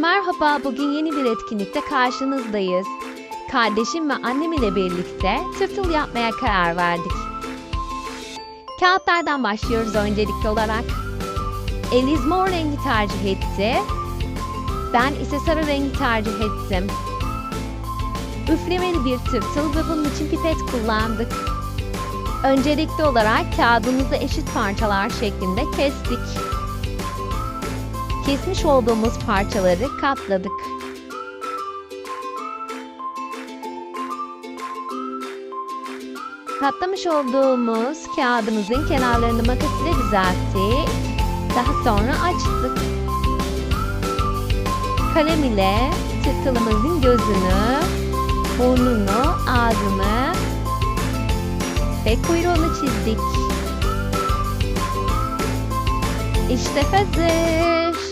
Merhaba, bugün yeni bir etkinlikte karşınızdayız. Kardeşim ve annem ile birlikte tırtıl yapmaya karar verdik. Kağıtlardan başlıyoruz öncelikli olarak. Eliz mor rengi tercih etti. Ben ise sarı rengi tercih ettim. Üflemeli bir tırtıl ve bunun için pipet kullandık. Öncelikli olarak kağıdımızı eşit parçalar şeklinde kestik. Kesmiş olduğumuz parçaları katladık. Katlamış olduğumuz kağıdımızın kenarlarını makas ile düzelttik. Daha sonra açtık. Kalem ile tırtılımızın gözünü, burnunu, ağzını ve kuyruğunu çizdik. İşte hazır.